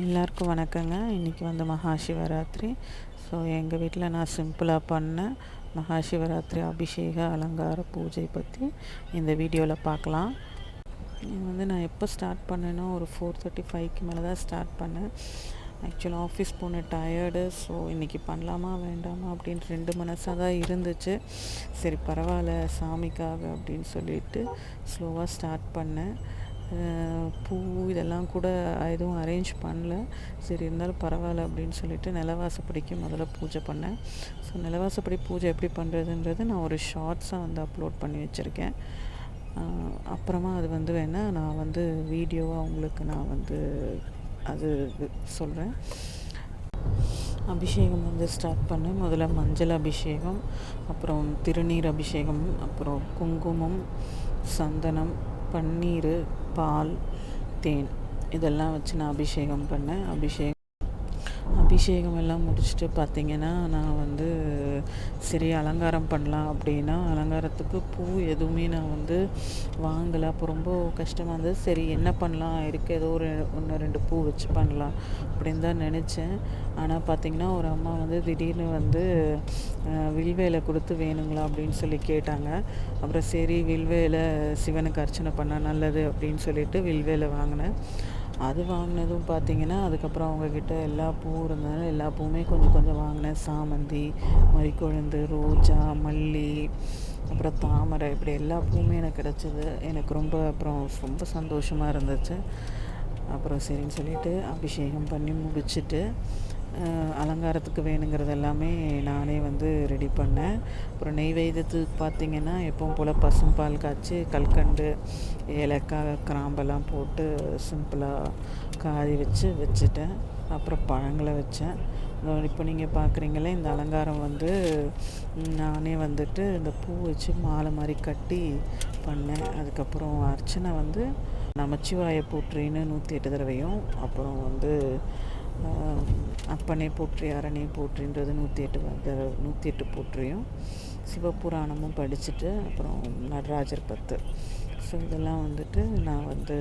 எல்லாருக்கும் வணக்கங்க. இன்றைக்கி வந்து மகாசிவராத்திரி. ஸோ எங்கள் வீட்டில் நான் சிம்பிளாக பண்ண மகாசிவராத்திரி அபிஷேக அலங்கார பூஜை பற்றி இந்த வீடியோவில் பார்க்கலாம் இது வந்து நான் எப்போ ஸ்டார்ட் பண்ணேனோ ஒரு ஃபோர் தேர்ட்டி ஃபைவ்க்கு மேலே தான் ஸ்டார்ட் பண்ணேன். ஆக்சுவலாக ஆஃபீஸ் போன டயர்டு ஸோ இன்றைக்கி பண்ணலாமா வேண்டாமா அப்படின்னு ரெண்டு மனசாக தான் இருந்துச்சு. சரி பரவாயில்ல சாமிக்காக அப்படின்னு சொல்லிட்டு ஸ்லோவாக ஸ்டார்ட் பண்ணேன். பூ இதெல்லாம் கூட எதுவும் அரேஞ்ச் பண்ணல. சரி இருந்தாலும் பரவாயில்ல அப்படின்னு சொல்லிட்டு நிலவாசப்படிக்கு முதல்ல பூஜை பண்ணேன். ஸோ நிலவாசப்படி பூஜை எப்படி பண்ணுறதுன்றது நான் ஒரு ஷார்ட்ஸாக வந்து அப்லோட் பண்ணி வச்சுருக்கேன். அப்புறமா அது வந்து வேணால் நான் வந்து வீடியோவாக உங்களுக்கு நான் வந்து அது சொல்கிறேன் அபிஷேகம் வந்து ஸ்டார்ட் பண்ணேன். முதல்ல மஞ்சள் அபிஷேகம் அப்புறம் திருநீர் அபிஷேகம் அப்புறம் குங்குமம் சந்தனம் பன்னீர் பால் தேன். இதெல்லாம் வச்சு நான் அபிஷேகம் பண்ணேன். அபிஷேகம் அபிஷேகம் எல்லாம் முடிச்சுட்டு பார்த்தீங்கன்னா நான் வந்து சரி அலங்காரம் பண்ணலாம் அப்படின்னா அலங்காரத்துக்கு பூ எதுவுமே நான் வந்து வாங்கலை. அப்போ ரொம்ப கஷ்டமாக இருந்தது. சரி என்ன பண்ணலாம்? இருக்க ஏதோ ஒரு ஒன்று ரெண்டு பூ வச்சு பண்ணலாம் அப்படின்னு தான் நினச்சேன். ஆனால் பார்த்தீங்கன்னா ஒரு அம்மா வந்து திடீர்னு வந்து வில்வேலை கொடுத்து வேணுங்களா அப்படின்னு சொல்லி கேட்டாங்க. அப்புறம் சரி வில்வேலை சிவனுக்கு அர்ச்சனை பண்ணால் நல்லது அப்படின்னு சொல்லிட்டு வில்வேலை வாங்கினேன். அது வாங்கினதும் பார்த்தீங்கன்னா அதுக்கப்புறம் அவங்கக்கிட்ட எல்லா பூவும் இருந்ததுனால எல்லா பூவுமே கொஞ்சம் கொஞ்சம் வாங்கினேன். சாமந்தி மறிக்கொழுந்து ரோஜா மல்லி அப்புறம் தாமரை இப்படி எல்லா பூவுமே எனக்கு கிடச்சிது. எனக்கு ரொம்ப அப்புறம் ரொம்ப சந்தோஷமாக இருந்துச்சு. அப்புறம் சரின்னு சொல்லிட்டு அபிஷேகம் பண்ணி முடிச்சுட்டு அலங்காரத்துக்கு வேணுங்கிறது எல்லாமே நானே வந்து ரெடி பண்ணேன். அப்புறம் நெய்வேதத்துக்கு பார்த்தீங்கன்னா எப்பவும் போல் பசும்பால் காய்ச்சி கல்கண்டு ஏலக்காய் கிராம்பெல்லாம் போட்டு சிம்பிளாக காய வச்சு வச்சுட்டேன். அப்புறம் பழங்களை வச்சேன். இப்போ நீங்கள் பார்க்குறீங்களே இந்த அலங்காரம் வந்து நானே வந்துட்டு இந்த பூ வச்சு மாலை மாதிரி கட்டி பண்ணேன். அதுக்கப்புறம் அர்ச்சனை வந்து நமச்சிவாய போற்றின்னு நூற்றி எட்டு தடவையும் அப்புறம் வந்து அப்பனே போற்றி அரணே போற்றின்றது நூற்றி எட்டு தடவை நூற்றி எட்டு போற்றியும். சிவபுராணமும் படிச்சுட்டு அப்புறம் நடராஜர் பத்து. ஸோ இதெல்லாம் வந்துட்டு நான் வந்து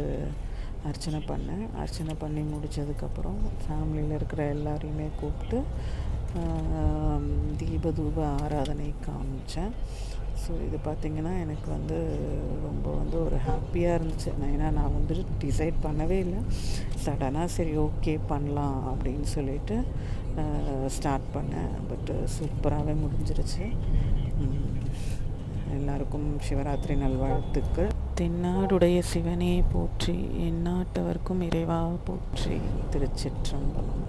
அர்ச்சனை பண்ணேன். அர்ச்சனை பண்ணி முடித்ததுக்கப்புறம் ஃபேமிலியில் இருக்கிற எல்லாரையுமே கூப்பிட்டு தீப தூப ஆராதனை காமிச்சேன். ஸோ இது பார்த்திங்கன்னா எனக்கு வந்து ரொம்ப ஹாப்பியாக இருந்துச்சு. நான் ஏன்னா நான் வந்துட்டு டிசைட் பண்ணவே இல்லை. சடனாக சரி ஓகே பண்ணலாம் அப்படின்னு சொல்லிட்டு ஸ்டார்ட் பண்ணேன். பட்டு சூப்பராகவே முடிஞ்சிருச்சு. எல்லாருக்கும் சிவராத்திரி நல்வாழ்த்துக்கள். தென்னாடுடைய சிவனே போற்றி எந்நாட்டவர்க்கும் இறைவா போற்றி. திருச்சிற்றம்பலம்.